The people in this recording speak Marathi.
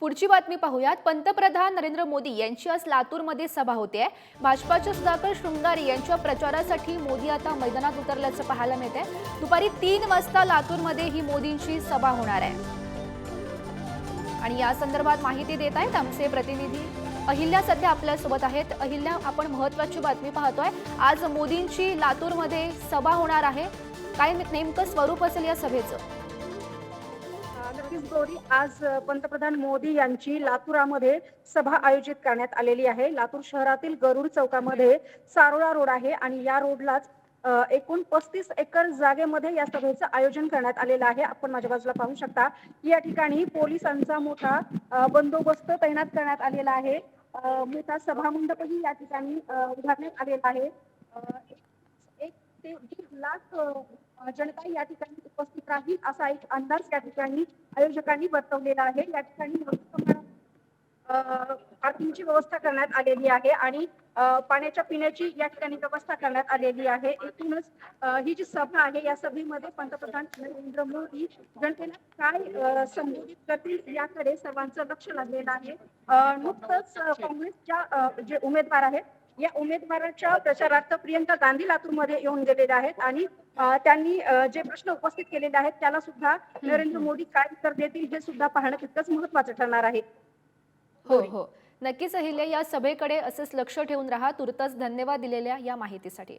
पुढची बातमी पाहूयात. पंतप्रधान नरेंद्र मोदी यांची आज लातूरमध्ये सभा होते. भाजपाचे सुधाकर शृंगारे यांच्या प्रचारासाठी मोदी आता मैदानात उतरल्याचं पाहायला मिळते दुपारी तीन वाजता लातूरमध्ये ही मोदींची सभा होणार आहे. आणि या संदर्भात माहिती देत आहेत आमचे प्रतिनिधी. अहिल्या सध्या आपल्यासोबत आहेत. अहिल्या आपण महत्वाची बातमी पाहतोय. आज मोदींची लातूरमध्ये सभा होणार आहे. काय नेमकं स्वरूप असेल या सभेचं? नक्कीच गौरी आज पंतप्रधान मोदी यांची लातूरामध्ये सभा आयोजित करण्यात आलेली आहे. लातूर शहरातील गरुड चौकामध्ये सारोळा रोड आहे आणि या रोडलाच एकूण पस्तीस एकर जागेमध्ये या सभेचं आयोजन करण्यात आलेलं आहे. आपण माझ्या बाजूला पाहू शकता. या ठिकाणी पोलिसांचा मोठा बंदोबस्त तैनात करण्यात आलेला आहे. मोठा सभामंडपही या ठिकाणी उभारण्यात आलेला आहे. एक ते दीड लाख जनता या ठिकाणी उपस्थित राहील असा एक अंदाज या ठिकाणी आयोजकांनी वर्तवलेला आहे. या ठिकाणी पार्किंगची व्यवस्था करण्यात आलेली आहे आणि पाण्याच्या पिण्याची या ठिकाणी व्यवस्था करण्यात आलेली आहे. एकूणच ही जी सभा आहे या सभेमध्ये पंतप्रधान नरेंद्र मोदी जनतेला काय संबोधित करतील याकडे सर्वांचं लक्ष लागलेलं आहे. नुकतंच काँग्रेसच्या जे उमेदवार आहेत या उमेदवाराच्या प्रचारार्थ प्रियंका गांधी लातूरमध्ये येऊन गेलेल्या आहेत आणि त्यांनी जे प्रश्न उपस्थित केलेले आहेत त्याला सुद्धा नरेंद्र मोदी काय उत्तर देतील हे सुद्धा पाहणं तितकंच महत्वाचं ठरणार आहे. हो हो. नक्कीच अहिल्या या सभेकडे असेच लक्ष ठेवून राहा. तुर्तच धन्यवाद दिलेल्या या माहितीसाठी.